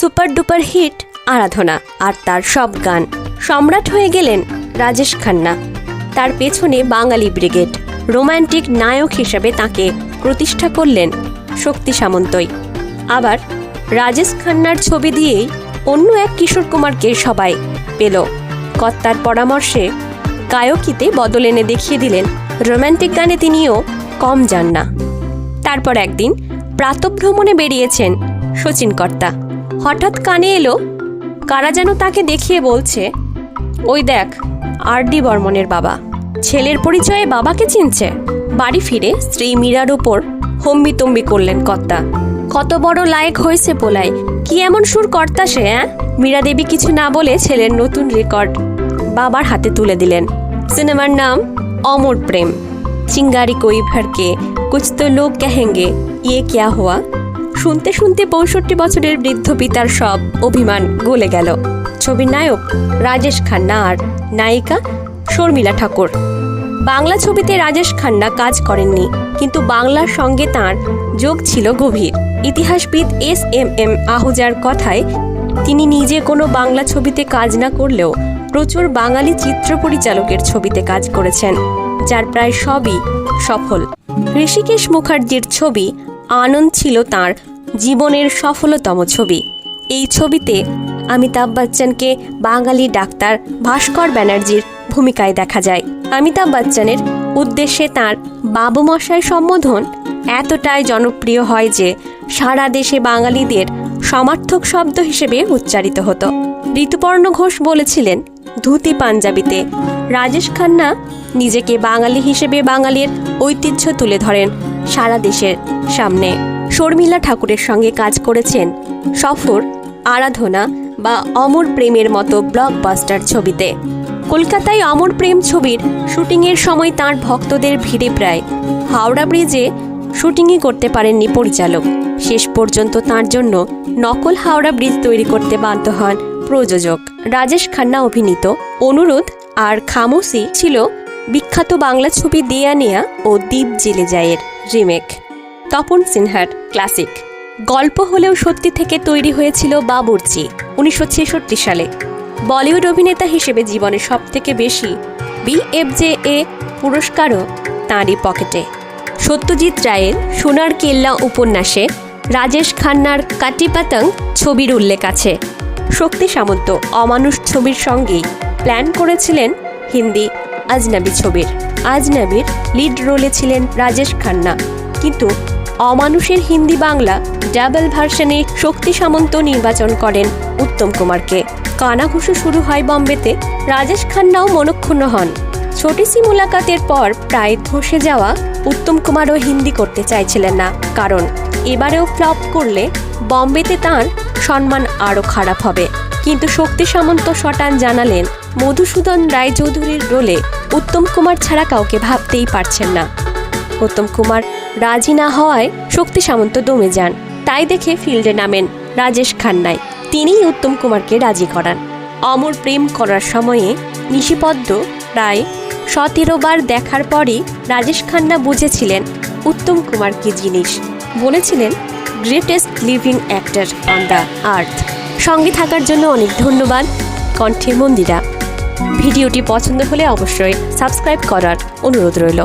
Super duper hit Aradhana আর তার সব গান। সম্রাট হয়ে গেলেন রাজেশ খান্না। তার পেছনে বাঙালি ব্রিগেড। রোমান্টিক নায়ক হিসেবে তাকে প্রতিষ্ঠা করলেন শক্তি সামন্তই। আবার রাজেশ খান্নার ছবি দিয়েই অন্য এক কিশোর কুমারকে সবাই পেল। কর্তার পরামর্শে গায়কিতে বদল এনে দেখিয়ে দিলেন রোমান্টিক গানে তিনিও কম যান না। তারপর একদিন প্রাতভ্রমণে বেরিয়েছেন শচীন কর্তা। হঠাৎ কানে এলো, কারা যেন তাকে দেখিয়ে বলছে, ওই দেখ আর ডি বর্মনের বাবা। ছেলের পরিচয়ে বাবাকে চিনছে। বাড়ি ফিরে স্ত্রী মীরার উপর হম্বিতম্বি করলেন কর্তা। কত বড় লায়ক হয়েছে পোলাই কি এমন সুর কর্তা সে হ্যাঁ মীরা দেবী কিছু না বলে ছেলের নতুন রেকর্ড বাবার হাতে তুলে দিলেন। সিনেমার নাম অমর প্রেম। চিঙ্গারি কই ভরকে, কুছ তো লোক কহেঙ্গে ইয়ে ক্যা হুয়া? শুনতে শুনতে পঁয়ষট্টি বছরের বৃদ্ধ পিতার সব অভিমান গলে গেল। ছবির নায়ক রাজেশ খান্না আর নায়িকা শর্মিলা ঠাকুর। বাংলা ছবিতে রাজেশ খান্না কাজ করেননি, কিন্তু বাংলার সঙ্গে তার যোগ ছিল গভীর। ইতিহাসবিদ এস এম এম আহুজার কথায়, তিনি নিজে কোনো বাংলা ছবিতে কাজ না করলেও প্রচুর বাঙালি চিত্র পরিচালকের ছবিতে কাজ করেছেন, যার প্রায় সবই সফল। ঋষিকেশ মুখার্জির ছবি আনন্দ ছিল তার জীবনের সফলতম ছবি। এই ছবিতে অমিতাভ বচ্চনকে বাঙালি ডাক্তার ভাস্কর ব্যানার্জির ভূমিকায় দেখা যায়। অমিতাভ বচ্চনের উদ্দেশ্যে তার বাবু মশাই সম্বোধন এতটাই জনপ্রিয় হয় যে সারা দেশে বাঙালিদের সমার্থক শব্দ হিসেবে উচ্চারিত হতো। ঋতুপর্ণ ঘোষ বলেছিলেন, ধুতি পাঞ্জাবিতে রাজেশ খান্না নিজেকে বাঙালি হিসেবে বাঙালির ঐতিহ্য তুলে ধরেন সারা দেশের সামনে। শর্মিলা ঠাকুরের সঙ্গে কাজ করেছেন সফর, আরাধনা বা অমর প্রেমের মতো ব্লকবাস্টার ছবিতে। কলকাতায় অমর প্রেম ছবির শুটিংয়ের সময় তার ভক্তদের ভিড়ে প্রায়। হাওড়া ব্রিজে শুটিংই করতে পারেননি পরিচালক। শেষ পর্যন্ত তার জন্য নকল হাওড়া ব্রিজ তৈরি করতে বাধ্য হন প্রযোজক। রাজেশ খান্না অভিনীত অনুরোধ আর খামোসি ছিল বিখ্যাত বাংলা ছবি দেয়া নেয়া ও দ্বীপ জেলে যায়ের রিমেক। তপন সিনহার ক্লাসিক। গল্প হলেও সত্যি থেকে তৈরি হয়েছিল বাবুর্চি, উনিশশো ছেষট্টি সালে। বলিউড অভিনেতা হিসেবে জীবনে সবথেকে বেশি বিএফজে এ পুরস্কারও তাঁরই পকেটে। সত্যজিৎ রায়ের সোনার কেল্লা উপন্যাসে রাজেশ খান্নার কাটিপাতাং ছবির উল্লেখ আছে। শক্তি সামন্ত অমানুষ ছবির সঙ্গেই প্ল্যান করেছিলেন হিন্দি আজনাবি ছবির। আজনাবির লিড রোলে ছিলেন রাজেশ খান্না। কিন্তু অমানুষের হিন্দি বাংলা ডাবল ভার্সনে শক্তি সামন্ত নির্বাচন করেন উত্তম কুমারকে। কানাঘুষো শুরু হয় বম্বেতে, রাজেশ খান্নাও মনক্ষুণ্ণ হন। ছোটি সি মুলাকাতের পর প্রায় ধসে যাওয়া উত্তম কুমারও হিন্দি করতে চাইছিলেন না, কারণ এবারেও ফ্লপ করলে বম্বেতে তার সম্মান আরও খারাপ হবে। কিন্তু শক্তি সামন্ত শটান জানালেন, মধুসূদন রায়চৌধুরীর রোলে উত্তম কুমার ছাড়া কাউকে ভাবতেই পারছেন না। উত্তম কুমার রাজি না হওয়ায় শক্তি সামন্ত দমে যান। তাই দেখে ফিল্ডে নামেন রাজেশ খান্নাই। তিনিই উত্তম কুমারকে রাজি করান। অমর প্রেম করার সময়ে নিশিপদ্ম প্রায় সতেরো বার দেখার পরই রাজেশ খান্না বুঝেছিলেন উত্তম কুমার কি জিনিস। বলেছিলেন greatest living actor on the earth সঙ্গে থাকার জন্য অনেক ধন্যবাদ কণ্ঠের মন্দিরা। ভিডিওটি পছন্দ হলে অবশ্যই সাবস্ক্রাইব করার অনুরোধ রইল।